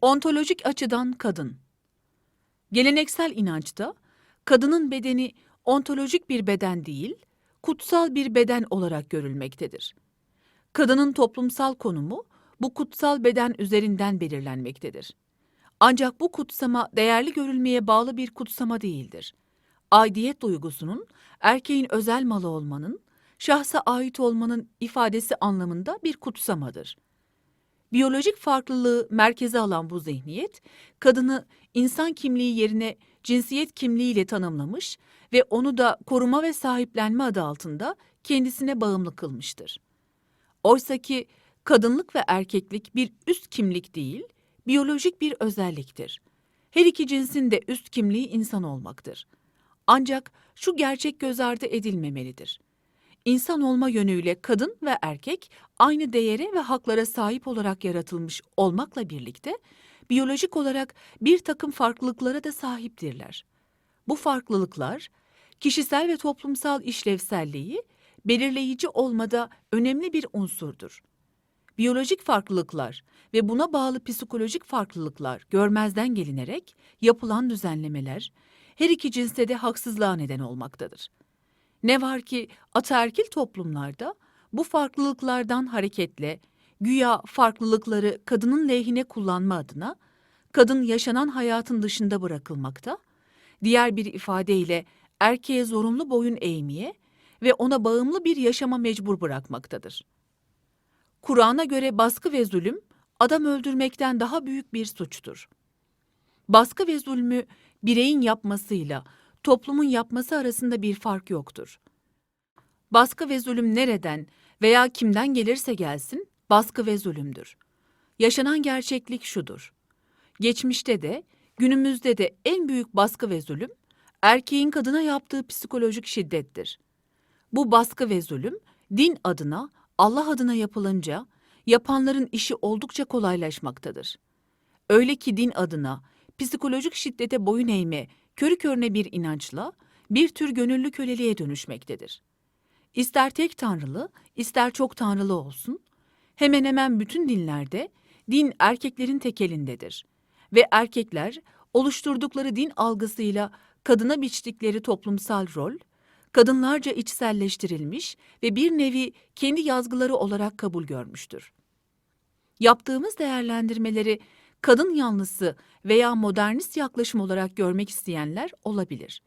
Ontolojik açıdan kadın. Geleneksel inançta kadının bedeni ontolojik bir beden değil, kutsal bir beden olarak görülmektedir. Kadının toplumsal konumu bu kutsal beden üzerinden belirlenmektedir. Ancak bu kutsama değerli görülmeye bağlı bir kutsama değildir. Aidiyet duygusunun erkeğin özel malı olmanın, şahsa ait olmanın ifadesi anlamında bir kutsamadır. Biyolojik farklılığı merkeze alan bu zihniyet, kadını insan kimliği yerine cinsiyet kimliğiyle tanımlamış ve onu da koruma ve sahiplenme adı altında kendisine bağımlı kılmıştır. Oysaki kadınlık ve erkeklik bir üst kimlik değil, biyolojik bir özelliktir. Her iki cinsin de üst kimliği insan olmaktır. Ancak şu gerçek göz ardı edilmemelidir. İnsan olma yönüyle kadın ve erkek aynı değere ve haklara sahip olarak yaratılmış olmakla birlikte biyolojik olarak bir takım farklılıklara da sahiptirler. Bu farklılıklar kişisel ve toplumsal işlevselliği belirleyici olmada önemli bir unsurdur. Biyolojik farklılıklar ve buna bağlı psikolojik farklılıklar görmezden gelinerek yapılan düzenlemeler her iki cinste de haksızlığa neden olmaktadır. Ne var ki ataerkil toplumlarda bu farklılıklardan hareketle güya farklılıkları kadının lehine kullanma adına kadın yaşanan hayatın dışında bırakılmakta, diğer bir ifadeyle erkeğe zorunlu boyun eğmeye ve ona bağımlı bir yaşama mecbur bırakmaktadır. Kur'an'a göre baskı ve zulüm adam öldürmekten daha büyük bir suçtur. Baskı ve zulmü bireyin yapmasıyla toplumun yapması arasında bir fark yoktur. Baskı ve zulüm nereden veya kimden gelirse gelsin baskı ve zulümdür. Yaşanan gerçeklik şudur. Geçmişte de günümüzde de en büyük baskı ve zulüm erkeğin kadına yaptığı psikolojik şiddettir. Bu baskı ve zulüm din adına, Allah adına yapılınca yapanların işi oldukça kolaylaşmaktadır. Öyle ki din adına psikolojik şiddete boyun eğme körü körüne bir inançla bir tür gönüllü köleliğe dönüşmektedir. İster tek tanrılı, ister çok tanrılı olsun, hemen hemen bütün dinlerde din erkeklerin tekelindedir ve erkekler oluşturdukları din algısıyla kadına biçtikleri toplumsal rol, kadınlarca içselleştirilmiş ve bir nevi kendi yazgıları olarak kabul görmüştür. Yaptığımız değerlendirmeleri kadın yanlısı veya modernist yaklaşım olarak görmek isteyenler olabilir.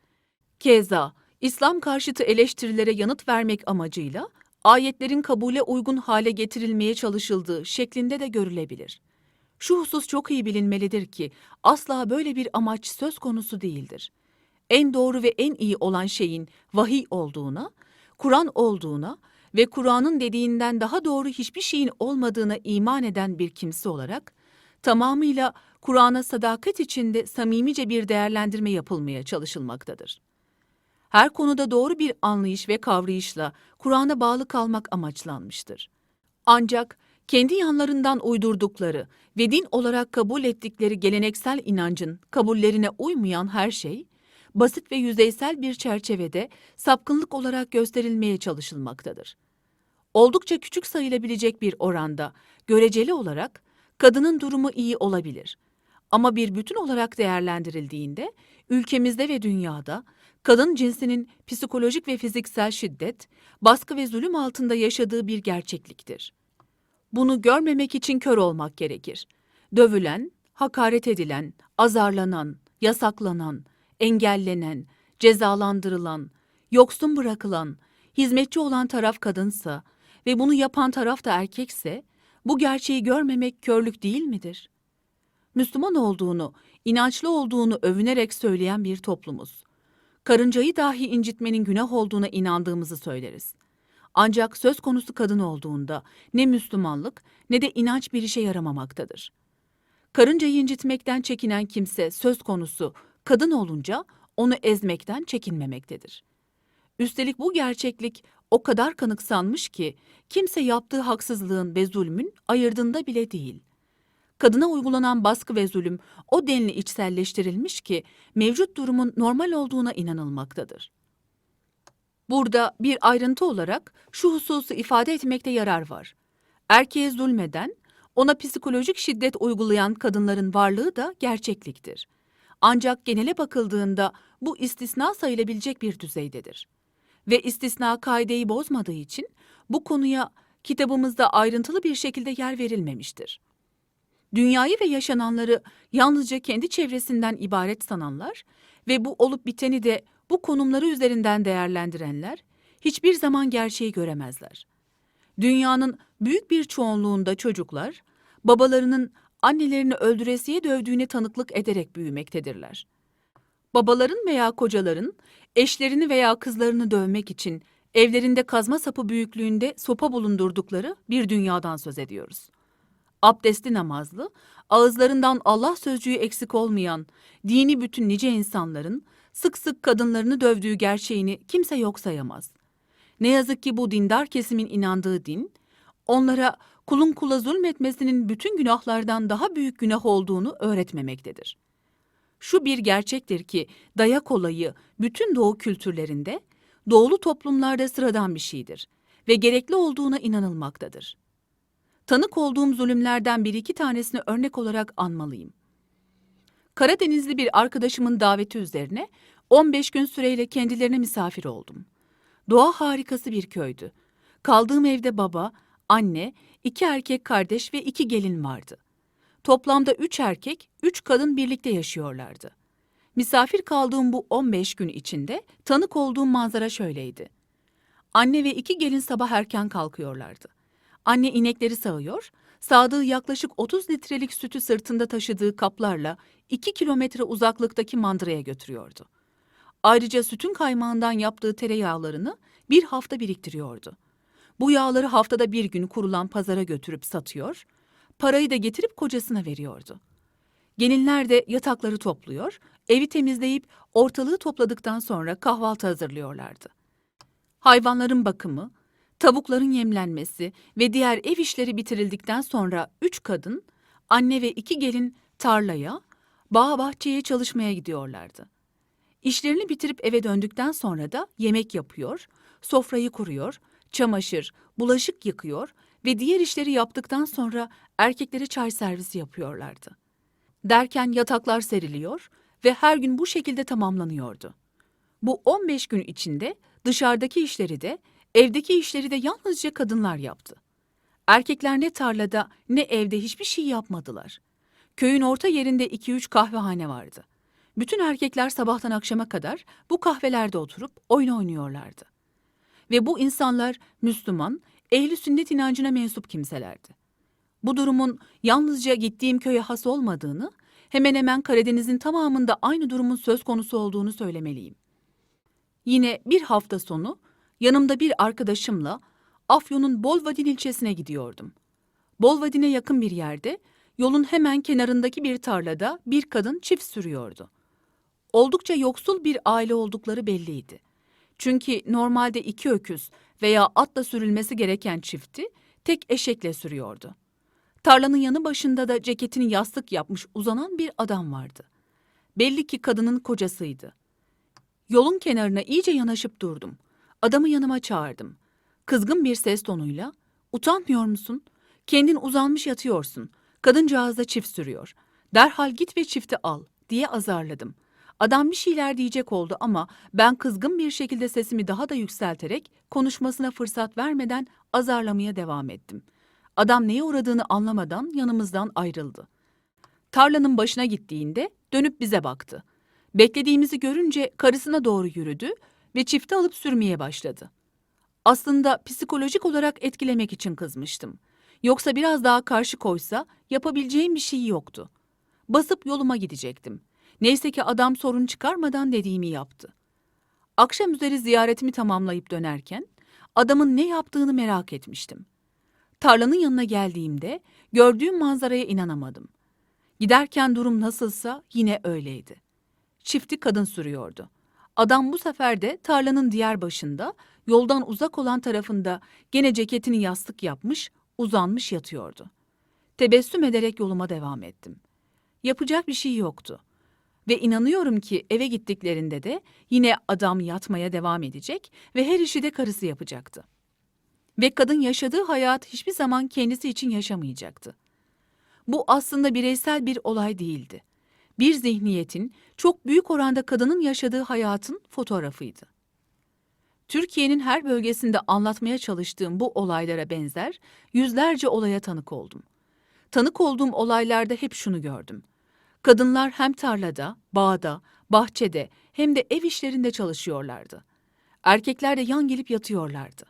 Keza İslam karşıtı eleştirilere yanıt vermek amacıyla ayetlerin kabule uygun hale getirilmeye çalışıldığı şeklinde de görülebilir. Şu husus çok iyi bilinmelidir ki asla böyle bir amaç söz konusu değildir. En doğru ve en iyi olan şeyin vahiy olduğuna, Kur'an olduğuna ve Kur'an'ın dediğinden daha doğru hiçbir şeyin olmadığına iman eden bir kimse olarak tamamıyla Kur'an'a sadakat içinde samimice bir değerlendirme yapılmaya çalışılmaktadır. Her konuda doğru bir anlayış ve kavrayışla Kur'an'a bağlı kalmak amaçlanmıştır. Ancak kendi yanlarından uydurdukları ve din olarak kabul ettikleri geleneksel inancın kabullerine uymayan her şey, basit ve yüzeysel bir çerçevede sapkınlık olarak gösterilmeye çalışılmaktadır. Oldukça küçük sayılabilecek bir oranda, göreceli olarak kadının durumu iyi olabilir. Ama bir bütün olarak değerlendirildiğinde ülkemizde ve dünyada kadın cinsinin psikolojik ve fiziksel şiddet, baskı ve zulüm altında yaşadığı bir gerçekliktir. Bunu görmemek için kör olmak gerekir. Dövülen, hakaret edilen, azarlanan, yasaklanan, engellenen, cezalandırılan, yoksun bırakılan, hizmetçi olan taraf kadınsa ve bunu yapan taraf da erkekse, bu gerçeği görmemek körlük değil midir? Müslüman olduğunu, inançlı olduğunu övünerek söyleyen bir toplumuz. Karıncayı dahi incitmenin günah olduğuna inandığımızı söyleriz. Ancak söz konusu kadın olduğunda ne Müslümanlık ne de inanç bir işe yaramamaktadır. Karıncayı incitmekten çekinen kimse söz konusu kadın olunca onu ezmekten çekinmemektedir. Üstelik bu gerçeklik o kadar kanıksanmış ki kimse yaptığı haksızlığın ve zulmün ayırdığında bile değil. Kadına uygulanan baskı ve zulüm o denli içselleştirilmiş ki mevcut durumun normal olduğuna inanılmaktadır. Burada bir ayrıntı olarak şu hususu ifade etmekte yarar var. Erkeğe zulmeden, Ona psikolojik şiddet uygulayan kadınların varlığı da gerçekliktir. Ancak genele bakıldığında bu istisna sayılabilecek bir düzeydedir. Ve istisna kaideyi bozmadığı için bu konuya kitabımızda ayrıntılı bir şekilde yer verilmemiştir. Dünyayı ve yaşananları yalnızca kendi çevresinden ibaret sananlar ve bu olup biteni de bu konumları üzerinden değerlendirenler hiçbir zaman gerçeği göremezler. Dünyanın büyük bir çoğunluğunda çocuklar babalarının annelerini öldüresiye dövdüğüne tanıklık ederek büyümektedirler. Babaların veya kocaların eşlerini veya kızlarını dövmek için evlerinde kazma sapı büyüklüğünde sopa bulundurdukları bir dünyadan söz ediyoruz. Abdestli namazlı, ağızlarından Allah sözcüğü eksik olmayan, dini bütün nice insanların sık sık kadınlarını dövdüğü gerçeğini kimse yok sayamaz. Ne yazık ki bu dindar kesimin inandığı din, onlara kulun kula zulmetmesinin bütün günahlardan daha büyük günah olduğunu öğretmemektedir. Şu bir gerçektir ki dayak olayı bütün doğu kültürlerinde, doğulu toplumlarda sıradan bir şeydir ve gerekli olduğuna inanılmaktadır. Tanık olduğum zulümlerden bir iki tanesini örnek olarak anmalıyım. Karadenizli bir arkadaşımın daveti üzerine 15 gün süreyle kendilerine misafir oldum. Doğa harikası bir köydü. Kaldığım evde baba, anne, iki erkek kardeş ve iki gelin vardı. Toplamda üç erkek, üç kadın birlikte yaşıyorlardı. Misafir kaldığım bu 15 gün içinde tanık olduğum manzara şöyleydi. Anne ve iki gelin sabah erken kalkıyorlardı. Anne inekleri sağıyor, sağdığı yaklaşık 30 litrelik sütü sırtında taşıdığı kaplarla 2 kilometre uzaklıktaki mandıraya götürüyordu. Ayrıca sütün kaymağından yaptığı tereyağlarını bir hafta biriktiriyordu. Bu yağları haftada bir gün kurulan pazara götürüp satıyor, parayı da getirip kocasına veriyordu. Gelinler de yatakları topluyor, evi temizleyip ortalığı topladıktan sonra kahvaltı hazırlıyorlardı. Hayvanların bakımı, tavukların yemlenmesi ve diğer ev işleri bitirildikten sonra üç kadın, anne ve iki gelin tarlaya, bağ bahçeye çalışmaya gidiyorlardı. İşlerini bitirip eve döndükten sonra da yemek yapıyor, sofrayı kuruyor, çamaşır, bulaşık yıkıyor ve diğer işleri yaptıktan sonra erkeklere çay servisi yapıyorlardı. Derken yataklar seriliyor ve her gün bu şekilde tamamlanıyordu. Bu 15 gün içinde dışarıdaki işleri de, evdeki işleri de yalnızca kadınlar yaptı. Erkekler ne tarlada ne evde hiçbir şey yapmadılar. Köyün orta yerinde 2-3 kahvehane vardı. Bütün erkekler sabahtan akşama kadar bu kahvelerde oturup oyun oynuyorlardı. Ve bu insanlar Müslüman, ehli sünnet inancına mensup kimselerdi. Bu durumun yalnızca gittiğim köye has olmadığını, hemen hemen Karadeniz'in tamamında aynı durumun söz konusu olduğunu söylemeliyim. Yine bir hafta sonu yanımda bir arkadaşımla Afyon'un Bolvadin ilçesine gidiyordum. Bolvadin'e yakın bir yerde, yolun hemen kenarındaki bir tarlada bir kadın çift sürüyordu. Oldukça yoksul bir aile oldukları belliydi. Çünkü normalde iki öküz veya atla sürülmesi gereken çifti tek eşekle sürüyordu. Tarlanın yanı başında da ceketini yastık yapmış uzanan bir adam vardı. Belli ki kadının kocasıydı. Yolun kenarına iyice yanaşıp durdum. Adamı yanıma çağırdım. Kızgın bir ses tonuyla, "Utanmıyor musun? Kendin uzanmış yatıyorsun. Kadıncağız da çift sürüyor. Derhal git ve çifti al." diye azarladım. Adam bir şeyler diyecek oldu ama ben kızgın bir şekilde sesimi daha da yükselterek konuşmasına fırsat vermeden azarlamaya devam ettim. Adam neye uğradığını anlamadan yanımızdan ayrıldı. Tarlanın başına gittiğinde dönüp bize baktı. Beklediğimizi görünce karısına doğru yürüdü ve çifti alıp sürmeye başladı. Aslında psikolojik olarak etkilemek için kızmıştım. Yoksa biraz daha karşı koysa yapabileceğim bir şey yoktu. Basıp yoluma gidecektim. Neyse ki adam sorun çıkarmadan dediğimi yaptı. Akşam üzeri ziyaretimi tamamlayıp dönerken adamın ne yaptığını merak etmiştim. Tarlanın yanına geldiğimde gördüğüm manzaraya inanamadım. Giderken durum nasılsa yine öyleydi. Çifti kadın sürüyordu. Adam bu sefer de tarlanın diğer başında, yoldan uzak olan tarafında gene ceketini yastık yapmış, uzanmış yatıyordu. Tebessüm ederek yoluma devam ettim. Yapacak bir şey yoktu. Ve inanıyorum ki eve gittiklerinde de yine adam yatmaya devam edecek ve her işi de karısı yapacaktı. Ve kadın yaşadığı hayat hiçbir zaman kendisi için yaşamayacaktı. Bu aslında bireysel bir olay değildi. Bir zihniyetin çok büyük oranda kadının yaşadığı hayatın fotoğrafıydı. Türkiye'nin her bölgesinde anlatmaya çalıştığım bu olaylara benzer yüzlerce olaya tanık oldum. Tanık olduğum olaylarda hep şunu gördüm. Kadınlar hem tarlada, bağda, bahçede hem de ev işlerinde çalışıyorlardı. Erkekler de yan gelip yatıyorlardı.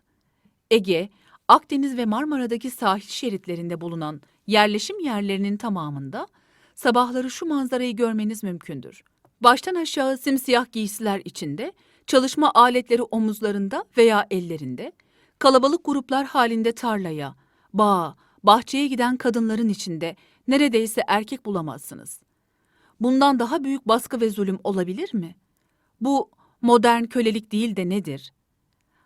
Ege, Akdeniz ve Marmara'daki sahil şeritlerinde bulunan yerleşim yerlerinin tamamında sabahları şu manzarayı görmeniz mümkündür. Baştan aşağı simsiyah giysiler içinde, çalışma aletleri omuzlarında veya ellerinde, kalabalık gruplar halinde tarlaya, bağa, bahçeye giden kadınların içinde neredeyse erkek bulamazsınız. Bundan daha büyük baskı ve zulüm olabilir mi? Bu modern kölelik değil de nedir?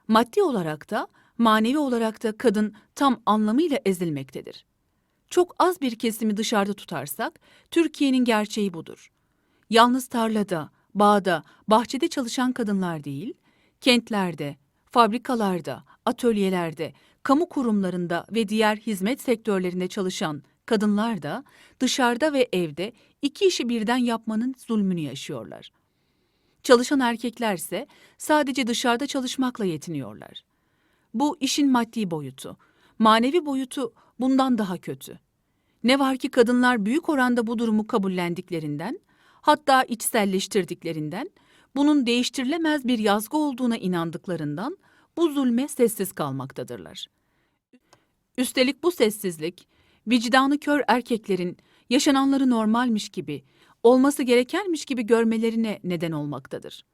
Maddi olarak da, manevi olarak da kadın tam anlamıyla ezilmektedir. Çok az bir kesimi dışarıda tutarsak, Türkiye'nin gerçeği budur. Yalnız tarlada, bağda, bahçede çalışan kadınlar değil, kentlerde, fabrikalarda, atölyelerde, kamu kurumlarında ve diğer hizmet sektörlerinde çalışan kadınlar da dışarıda ve evde iki işi birden yapmanın zulmünü yaşıyorlar. Çalışan erkeklerse sadece dışarıda çalışmakla yetiniyorlar. Bu işin maddi boyutu. Manevi boyutu bundan daha kötü. Ne var ki kadınlar büyük oranda bu durumu kabullendiklerinden, hatta içselleştirdiklerinden, bunun değiştirilemez bir yazgı olduğuna inandıklarından bu zulme sessiz kalmaktadırlar. Üstelik bu sessizlik, vicdanı kör erkeklerin yaşananları normalmiş gibi, olması gerekenmiş gibi görmelerine neden olmaktadır.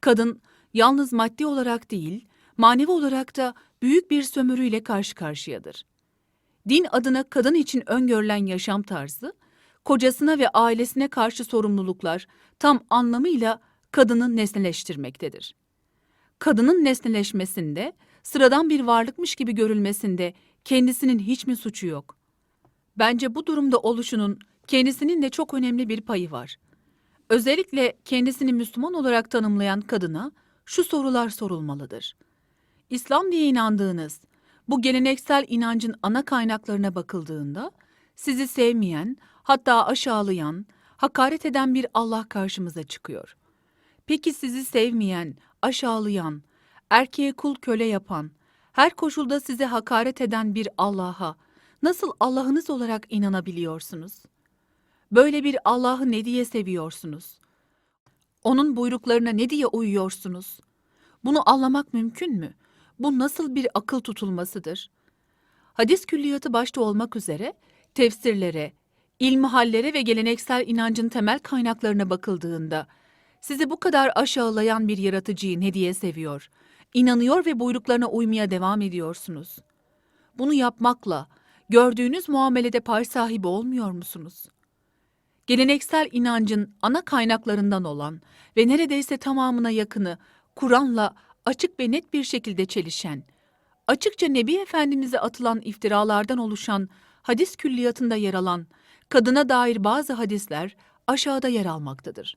Kadın yalnız maddi olarak değil, manevi olarak da büyük bir sömürüyle karşı karşıyadır. Din adına kadın için öngörülen yaşam tarzı, kocasına ve ailesine karşı sorumluluklar tam anlamıyla kadını nesneleştirmektedir. Kadının nesneleşmesinde, sıradan bir varlıkmış gibi görülmesinde kendisinin hiç mi suçu yok? Bence bu durumda oluşunun kendisinin de çok önemli bir payı var. Özellikle kendisini Müslüman olarak tanımlayan kadına şu sorular sorulmalıdır. İslam diye inandığınız bu geleneksel inancın ana kaynaklarına bakıldığında sizi sevmeyen, hatta aşağılayan, hakaret eden bir Allah karşımıza çıkıyor. Peki sizi sevmeyen, aşağılayan, erkeğe kul köle yapan, her koşulda size hakaret eden bir Allah'a nasıl Allah'ınız olarak inanabiliyorsunuz? Böyle bir Allah'ı ne diye seviyorsunuz? Onun buyruklarına ne diye uyuyorsunuz? Bunu anlamak mümkün mü? Bu nasıl bir akıl tutulmasıdır? Hadis külliyatı başta olmak üzere tefsirlere, ilmihallere ve geleneksel inancın temel kaynaklarına bakıldığında sizi bu kadar aşağılayan bir yaratıcıyı ne diye seviyor, inanıyor ve buyruklarına uymaya devam ediyorsunuz. Bunu yapmakla gördüğünüz muamelede pay sahibi olmuyor musunuz? Geleneksel inancın ana kaynaklarından olan ve neredeyse tamamına yakını Kur'an'la açık ve net bir şekilde çelişen, açıkça Nebi Efendimiz'e atılan iftiralardan oluşan hadis külliyatında yer alan kadına dair bazı hadisler aşağıda yer almaktadır.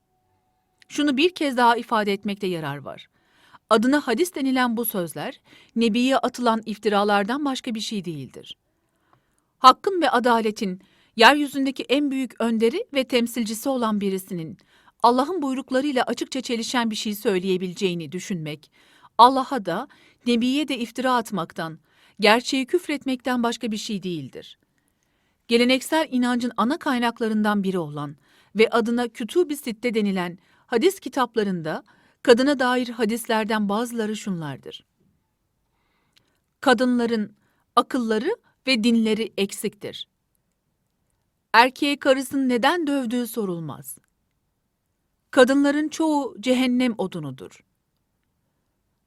Şunu bir kez daha ifade etmekte yarar var. Adına hadis denilen bu sözler, Nebi'ye atılan iftiralardan başka bir şey değildir. Hakkın ve adaletin, yeryüzündeki en büyük önderi ve temsilcisi olan birisinin, Allah'ın buyruklarıyla açıkça çelişen bir şey söyleyebileceğini düşünmek, Allah'a da, Nebi'ye de iftira atmaktan, gerçeği küfretmekten başka bir şey değildir. Geleneksel inancın ana kaynaklarından biri olan ve adına Kütub-i Sitte denilen hadis kitaplarında kadına dair hadislerden bazıları şunlardır. Kadınların akılları ve dinleri eksiktir. Erkeğe karısını neden dövdüğü sorulmaz. Kadınların çoğu cehennem odunudur.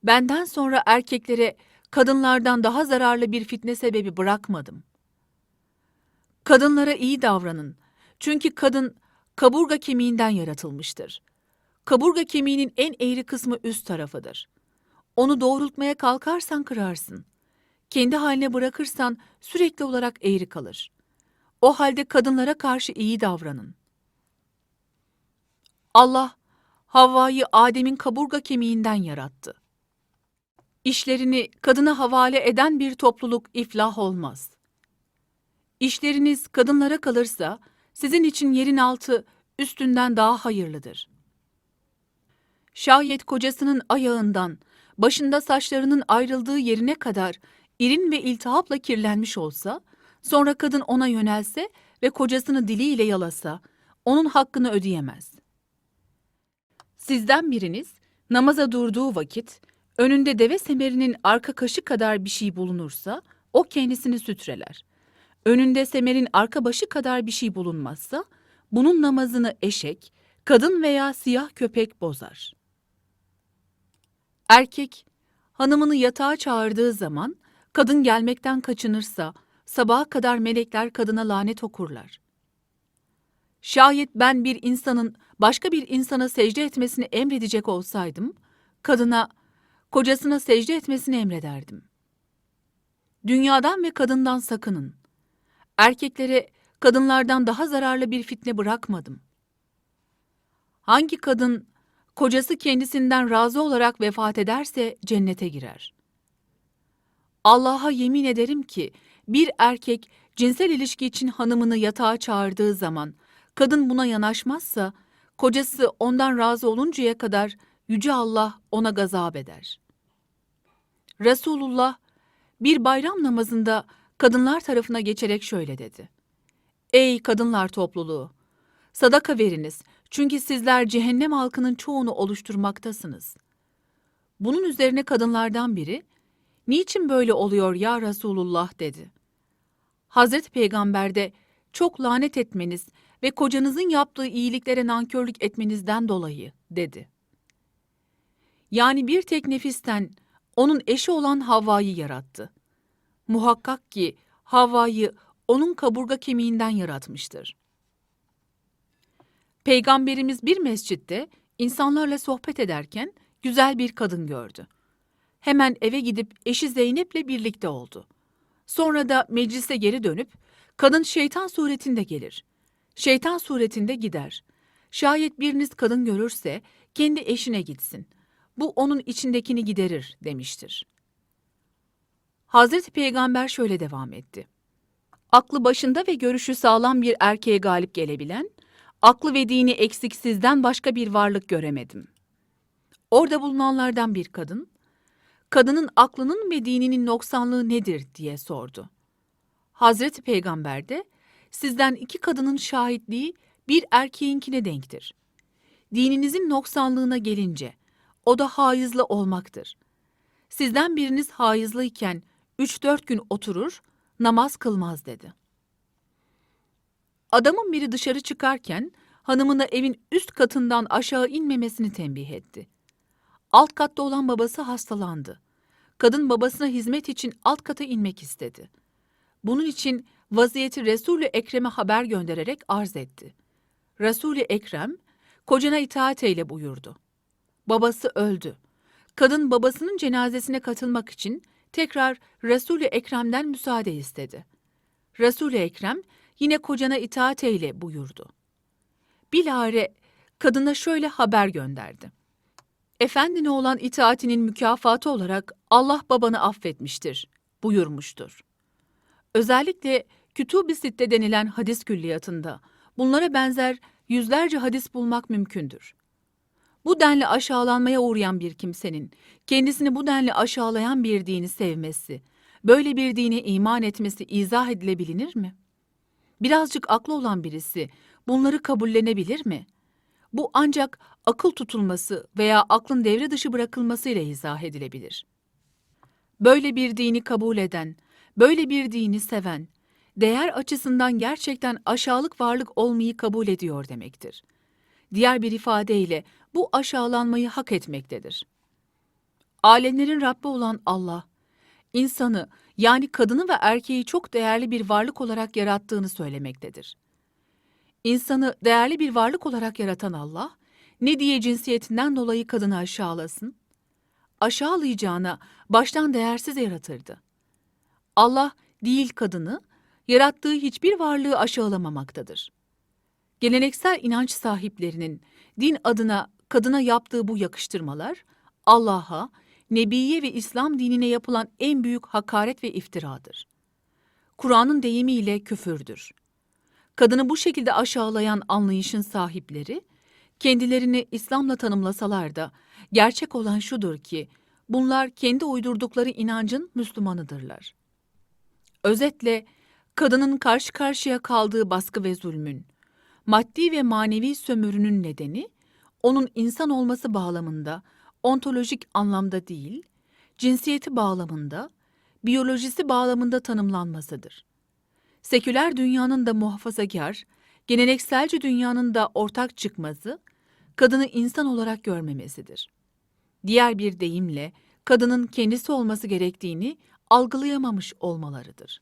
Benden sonra erkeklere kadınlardan daha zararlı bir fitne sebebi bırakmadım. Kadınlara iyi davranın. Çünkü kadın kaburga kemiğinden yaratılmıştır. Kaburga kemiğinin en eğri kısmı üst tarafıdır. Onu doğrultmaya kalkarsan kırarsın. Kendi haline bırakırsan sürekli olarak eğri kalır. O halde kadınlara karşı iyi davranın. Allah Havva'yı Adem'in kaburga kemiğinden yarattı. İşlerini kadına havale eden bir topluluk iflah olmaz. İşleriniz kadınlara kalırsa sizin için yerin altı üstünden daha hayırlıdır. Şayet kocasının ayağından, başında saçlarının ayrıldığı yerine kadar irin ve iltihapla kirlenmiş olsa, sonra kadın ona yönelse ve kocasını diliyle yalasa, onun hakkını ödeyemez. Sizden biriniz namaza durduğu vakit önünde deve semerinin arka kaşı kadar bir şey bulunursa o kendisini sütreler. Önünde semerin arka başı kadar bir şey bulunmazsa bunun namazını eşek, kadın veya siyah köpek bozar. Erkek hanımını yatağa çağırdığı zaman kadın gelmekten kaçınırsa sabaha kadar melekler kadına lanet okurlar. Şayet ben bir insanın başka bir insana secde etmesini emredecek olsaydım, kadına, kocasına secde etmesini emrederdim. Dünyadan ve kadından sakının. Erkeklere kadınlardan daha zararlı bir fitne bırakmadım. Hangi kadın kocası kendisinden razı olarak vefat ederse cennete girer. Allah'a yemin ederim ki bir erkek cinsel ilişki için hanımını yatağa çağırdığı zaman kadın buna yanaşmazsa kocası ondan razı oluncaya kadar yüce Allah ona gazap eder. Resulullah bir bayram namazında kadınlar tarafına geçerek şöyle dedi. Ey kadınlar topluluğu! Sadaka veriniz çünkü sizler cehennem halkının çoğunu oluşturmaktasınız. Bunun üzerine kadınlardan biri, niçin böyle oluyor ya Resulullah dedi. Hazreti Peygamber de çok lanet etmeniz ve kocanızın yaptığı iyiliklere nankörlük etmenizden dolayı dedi. Yani bir tek nefisten onun eşi olan Havva'yı yarattı. Muhakkak ki Havva'yı onun kaburga kemiğinden yaratmıştır. Peygamberimiz bir mescitte insanlarla sohbet ederken güzel bir kadın gördü. Hemen eve gidip eşi Zeynep'le birlikte oldu. Sonra da meclise geri dönüp kadın şeytan suretinde gelir. Şeytan suretinde gider. Şayet biriniz kadın görürse kendi eşine gitsin. Bu onun içindekini giderir demiştir. Hazreti Peygamber şöyle devam etti. Aklı başında ve görüşü sağlam bir erkeğe galip gelebilen, aklı ve dini eksiksizden başka bir varlık göremedim. Orada bulunanlardan bir kadın, kadının aklının ve dininin noksanlığı nedir diye sordu. Hazreti Peygamber de, sizden iki kadının şahitliği bir erkeğinkine denktir. Dininizin noksanlığına gelince, o da haizli olmaktır. Sizden biriniz haizlıyken üç dört gün oturur, namaz kılmaz dedi. Adamın biri dışarı çıkarken hanımına evin üst katından aşağı inmemesini tembih etti. Alt katta olan babası hastalandı. Kadın babasına hizmet için alt kata inmek istedi. Bunun için vaziyeti Resul-i Ekrem'e haber göndererek arz etti. Resul-i Ekrem, kocana itaat eyle buyurdu. Babası öldü. Kadın babasının cenazesine katılmak için tekrar Resul-i Ekrem'den müsaade istedi. Resul-i Ekrem yine kocana itaat eyle buyurdu. Bilare kadına şöyle haber gönderdi. Efendine olan itaatinin mükafatı olarak Allah babanı affetmiştir buyurmuştur. Özellikle Kütub-i Sitte denilen hadis külliyatında bunlara benzer yüzlerce hadis bulmak mümkündür. Bu denli aşağılanmaya uğrayan bir kimsenin kendisini bu denli aşağılayan bir dini sevmesi, böyle bir dine iman etmesi izah edilebilir mi? Birazcık aklı olan birisi bunları kabullenebilir mi? Bu ancak akıl tutulması veya aklın devre dışı bırakılmasıyla izah edilebilir. Böyle bir dini kabul eden, böyle bir dini seven, değer açısından gerçekten aşağılık varlık olmayı kabul ediyor demektir. Diğer bir ifadeyle bu aşağılanmayı hak etmektedir. Alemlerin Rabbi olan Allah, insanı yani kadını ve erkeği çok değerli bir varlık olarak yarattığını söylemektedir. İnsanı değerli bir varlık olarak yaratan Allah, ne diye cinsiyetinden dolayı kadını aşağılasın? Aşağılayacağına baştan değersiz yaratırdı. Allah değil kadını, yarattığı hiçbir varlığı aşağılamamaktadır. Geleneksel inanç sahiplerinin din adına kadına yaptığı bu yakıştırmalar, Allah'a, Nebiye ve İslam dinine yapılan en büyük hakaret ve iftiradır. Kur'an'ın deyimiyle küfürdür. Kadını bu şekilde aşağılayan anlayışın sahipleri, kendilerini İslam'la tanımlasalar da gerçek olan şudur ki, bunlar kendi uydurdukları inancın Müslümanıdırlar. Özetle, kadının karşı karşıya kaldığı baskı ve zulmün, maddi ve manevi sömürünün nedeni, onun insan olması bağlamında, ontolojik anlamda değil, cinsiyeti bağlamında, biyolojisi bağlamında tanımlanmasıdır. Seküler dünyanın da muhafazakar, gelenekselci dünyanın da ortak çıkması, kadını insan olarak görmemesidir. Diğer bir deyimle, kadının kendisi olması gerektiğini algılayamamış olmalarıdır.